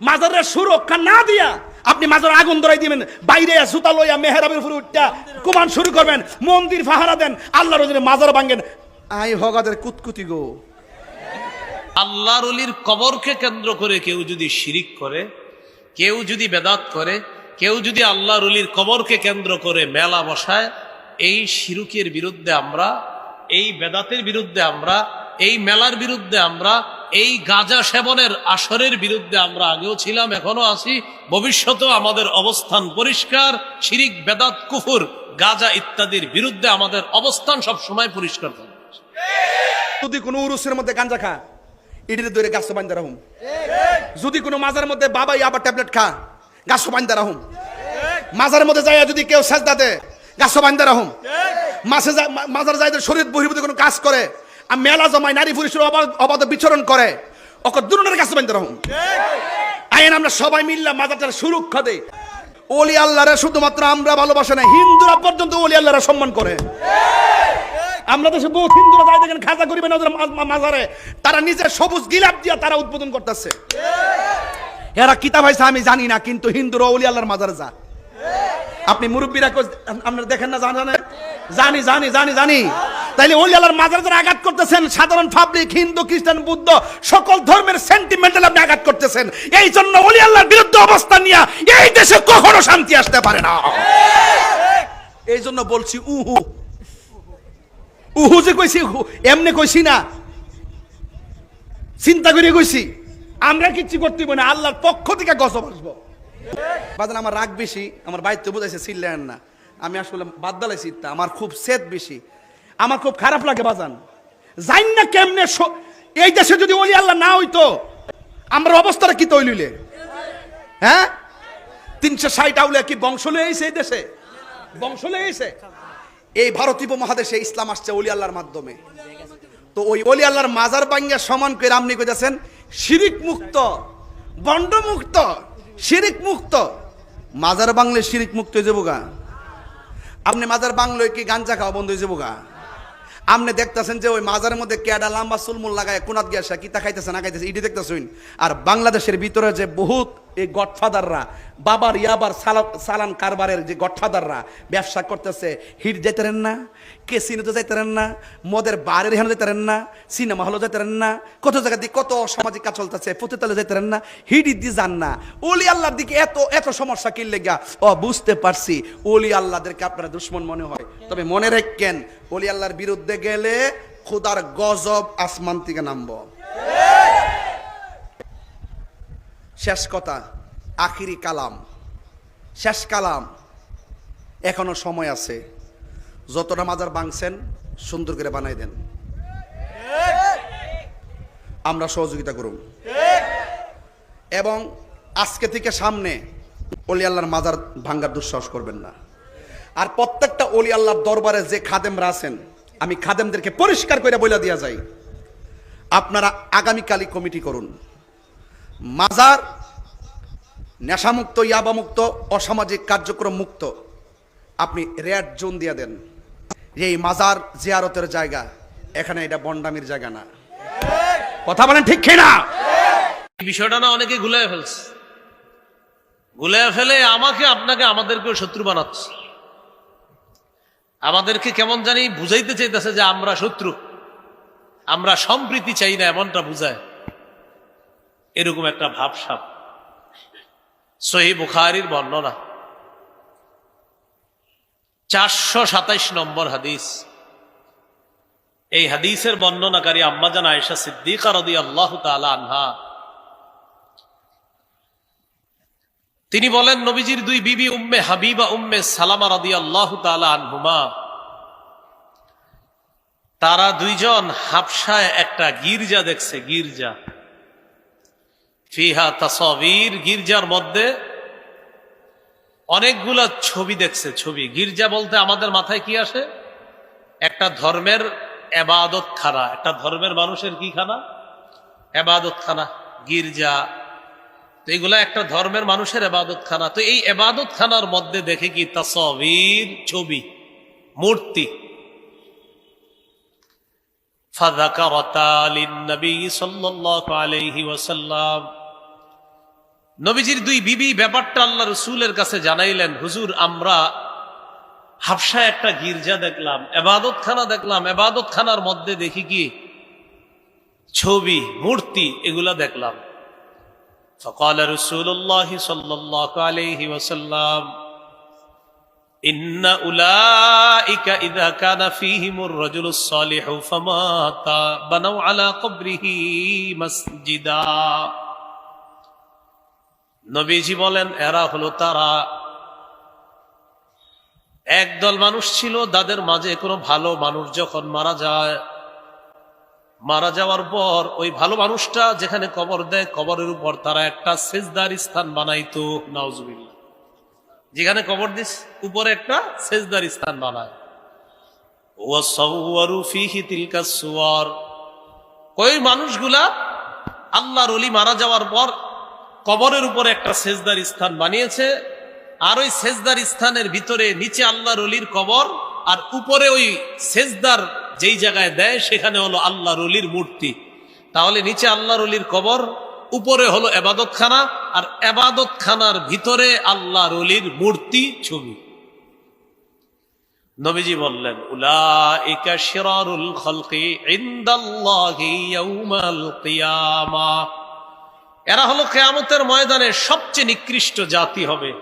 মাজারের সুরক্ষা না দিয়া আপনি মাজার আগুন ধরাই দিবেন বাইরে সুতা লইয়া মেহরাবের উপরে উঠটা কুমান শুরু করবেন মন্দির ফাহারা দেন আল্লাহর ওজনে মাজার ভাঙ্গেন আই হগাদের কুতকুতি গো। আল্লাহর অলির কবরকে কেন্দ্র করে কেউ যদি শিরিক করে কেউ যদি বেদাত করে কেউ যদি আল্লাহর অলির কবরকে কেন্দ্র করে মেলা বসায় এই শিরুকের বিরুদ্ধে আমরা এই বেদাতের বিরুদ্ধে আমরা এই মেলার বিরুদ্ধে আমরা এই গাঁজা সেবনের আসরের বিরুদ্ধে আমরা আগেও ছিলাম এখনও আছি। ভবিষ্যতেও আমাদের অবস্থান পরিষ্কার, শিরিক, বেদাত, কুফুর, গাজা ইত্যাদির বিরুদ্ধে আমাদের অবস্থান সবসময় পরিষ্কার থাকবে। যদি কোনো উরুসের মধ্যে গাঞ্জা খা ইডির দৌড়ে গাছ বান্ধা রাহুম যদি কোনো মাজার মধ্যে বাবাই আবার ট্যাবলেট খা, গাছ বান্ধা রাহুম মাজার মধ্যে যাইয়া যদি কেউ সাজদা দে গাছ বান্ধা রাহুম মাসে যা- মা- মাজার যায় শরীর বহির্ভূত কোনো কাজ করে আর মেলা জমায় নারী পুরুষের অবাধ- বিচরণ করে। ওকে দুর্নের বান্ধা রাহুম আইন আমরা সবাই মিললাম সুরক্ষা ওলি আল্লাহরে শুধুমাত্র আমরা ভালোবাসে না, হিন্দুরা পর্যন্ত ওলি আল্লাহরে সম্মান করে। আমরা দেশে বহুত হিন্দুরা যাই দেখেন খাজা করিবে না মাজারে। তারা নিজের সবুজ গিলাপ দিয়া তারা উদ্বোধন করতেছে। এরা কিতাব হয়েছে আমি জানি না, কিন্তু হিন্দুরা ওলি আল্লাহর মাজারে যা আপনি মুরব্বীরা আপনারা দেখেন না, জানেন জানি জানি জানি জানি। তাইলে ওলি আল্লাহর মাজারে যারা আঘাত করতেছেন, সাধারণ পাবলিক, হিন্দু, খ্রিস্টান, বুদ্ধ, সকল ধর্মের সেন্টিমেন্টাল আপনি আঘাত করতেছেন। এই জন্য ওলি আল্লাহর বিরুদ্ধে অবস্থান নিয়ে এই দেশে কখনো শান্তি আসতে পারে না। এই জন্য বলছি, উহু। উহু যে কইছি এমনি কইছি না। চিন্তা করে কইছি, আমরা কিচ্ছু করতে না, আল্লাহর পক্ষ থেকে গজব আসব। বাদান আমার রাগ বেশি, আমার বাড়িতে বুঝাইছে চিল্লেন না। আমি আসলে বাদ দালাইছি আমার খুব সেদ বেশি। আমার খুব খারাপ লাগে বাজান। জান না কেমনে এই দেশে যদি ওলি আল্লাহ না হইতো, আমার অবস্থাটা কি তৈলিলে হ্যাঁ? তিনশো ষাট আউলে কি বংশ এসে এই দেশে? বংশ এসে এই ভারতীয় উপমহাদেশে ইসলাম আসছে অলি আল্লাহর মাধ্যমে। তো ওই অলি আল্লাহর মাজার বাঙ্গা সমান করে আপনি কইতেছেন, শিরিক মুক্ত বন্ড মুক্ত শিরিক মুক্ত। মাজার বাংলে শিরিক মুক্ত যাব গা। আপনি মাজার বাংলোয় কি গাঞ্জা খাওয়া বন্ধ হয়েছে যাব গা? আপনি দেখতেছেন যে ওই মাজারের মধ্যে কেডা লাম্বা চুলমুল লাগায়, কোনাত গিয়া কিতা খাইতেছে, না খাইতেছে, ইডি দেখতেছেন? আর বাংলাদেশের ভিতরে যে বহুত এই গডফাদাররা, বাবার ইয়াবার সালান কারবারের যে গডফাদাররা ব্যবসা করতেছে, হিট যাইতেরেন না কেসিনোতে যাইতেরেন না, মদের বারের এখানে যাইতেরেন না, সিনেমা হলে যাইতেরেন না, কত জায়গা দিয়ে কত সামাজিক কাজ চলতেছে পতিতালে যাইতেরেন না হিডি দিয়ে যান না। ওলি আল্লাহর দিকে এত এত সমস্যা কিনলে গা ও, বুঝতে পারছি। ওলি আল্লাহদেরকে আপনারা দুশ্মন মনে হয়। তবে মনে রাখেন, ওলি আল্লাহর বিরুদ্ধে গেলে খুদার গজব আসমান থেকে নামবো। শেষ কথা, আখিরি কালাম। শেষ কালাম। এখনও সময় আছে। যতটা মাজার বাংছেন সুন্দর করে বানাই দেন। আমরা সহযোগিতা করুন। এবং আজকে থেকে সামনে অলি আল্লাহর মাজার ভাঙ্গার দুঃসাহস করবেন না। আর প্রত্যেকটা অলি আল্লাহর দরবারে যে খাদেমরা আছেন, আমি খাদেমদেরকে পরিষ্কার করে বলে দিয়া যাই। আপনারা আগামীকালই কমিটি করুন। মাজার, নেশামুক্ত, ইয়াবামুক্ত, অসামাজিক কার্যক্রম মুক্ত। আপনি রেড জোন দিয়ে দেন। এই মাজার জিয়ারতের জায়গা, এখানে এটা বন্ডামির জায়গা না। কথা বলেন ঠিক না বিষয়টা না অনেকে গুলাই ফেলছে। গুলাই ফেলে আমাকে, আপনাকে, আমাদেরকেও শত্রু বানাচ্ছে। আমাদেরকে কেমন জানি বুঝাইতে চাইতেছে যে আমরা শত্রু। আমরা সম্প্রীতি চাই না, এমনটা বুঝায়। এরকম একটা ভাবসাব। সহি বুখারির বর্ণনা। চারশো সাতাইশ নম্বর হাদিস। এই হাদিসের বর্ণনাকারী আম্মাজান আয়েশা সিদ্দিকা রদি আল্লাহ আনহা। তিনি বলেন, নবীজির দুই বিবি উম্মে হাবিবা উম্মে সালামা রাদি আল্লাহ আনহুমা, তারা দুইজন হাফসায় একটা গির্জা দেখছে, গির্জা। ফিহা তাসবির গির্জার মধ্যে অনেকগুলা ছবি দেখছে ছবি গির্জা বলতে আমাদের মাথায় কি আসে একটা ধর্মের এবাদত খানা একটা ধর্মের মানুষের কি খানা এবাদত খানা গির্জা তো এগুলা একটা ধর্মের মানুষের এবাদত খানা তো এই এবাদত খানার মধ্যে দেখে কি তাসবির ছবি মূর্তি فذكرتا للنبي صلى الله عليه وسلم নবীজির দুই বিবি ব্যাপারটা আল্লাহ রসুলের কাছে জানাইলেন হুজুর আমরা হাফসায় একটা গির্জা দেখলাম এবাদত খানা দেখলাম এবাদত খানার মধ্যে দেখি কি ছবি মূর্তি এগুলা দেখলাম فقال رسول الله صلى الله عليه وسلم إن أولئك إذا كان فيهم الرجل الصالح فمات بنوا على قبره مسجدا নবীজি বলেন, এরা হলো তারা। একদল মানুষ ছিল, তাদের মাঝে কোনো ভালো মানুষ যখন মারা যায়, মারা যাওয়ার পর ওই ভালো মানুষটা যেখানে কবর দেয়, কবরের উপর তারা একটা সেজদার স্থান বানাইতো, নাউজুবিল্লাহ। যেখানে কবর দিস, উপরে একটা সেজদার স্থান বানায়। ওই মানুষগুলা আল্লাহর অলি মারা যাওয়ার পর কবরের উপরে একটা সেজদার স্থান বানিয়েছে, আর ওই সেজদার স্থানের ভিতরে নিচে আল্লাহ রলির কবর, আর উপরে ওই সেজদার যেই জায়গায় দেয়, সেখানে হলো আল্লাহ রলির মূর্তি। তাহলে নিচে আল্লাহ রলির কবর, উপরে হলো এবাদত খানা আর এবাদত খানার ভিতরে আল্লাহ রলির মূর্তি ছবি। নবীজি বললেন, উলাইকা এরা হলো কেয়ামতের ময়দানে সবচেয়ে নিকৃষ্ট জাতি হবে।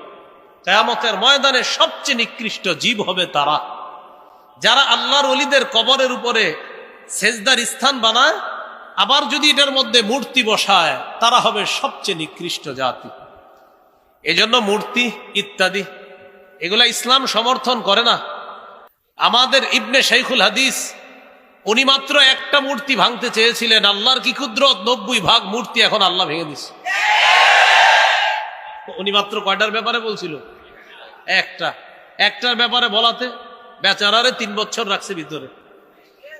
কেয়ামতের ময়দানে সবচেয়ে নিকৃষ্ট জীব হবে তারা। যারা আল্লাহর অলিদের কবরের উপরে সেজদার স্থান বানায়, আবার যদি এটার মধ্যে মূর্তি বসায়, তারা হবে সবচেয়ে নিকৃষ্ট জাতি। এজন্য মূর্তি ইত্যাদি, এগুলা ইসলাম সমর্থন করে না। আমাদের ইবনে শাইখুল হাদিস উনি মাত্র একটা মূর্তি ভাঙতে চেয়েছিলেন। আল্লাহর কি ক্ষুদ্র নব্বই ভাগ মূর্তি এখন আল্লাহ ভেঙে দিচ্ছে উনি মাত্র কয়টার ব্যাপারে বলছিল? একটা। একটার ব্যাপারে বলাতে বেচারারে তিন বছর রাখছে ভিতরে।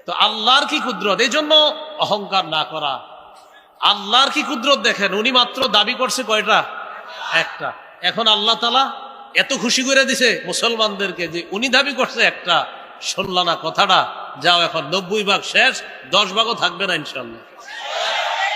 তো আল্লাহর কি কুদরত? এই জন্য অহংকার না করা। আল্লাহর কি কুদরত দেখেন? উনি মাত্র দাবি করছে কয়টা? একটা। এখন আল্লাহ তালা এত খুশি করে দিছে মুসলমানদেরকে যে উনি দাবি করছে একটা। শুনলা না কথাটা। যাও এখন নব্বই ভাগ শেষ দশ ভাগও থাকবে না ইনশাল্লাহ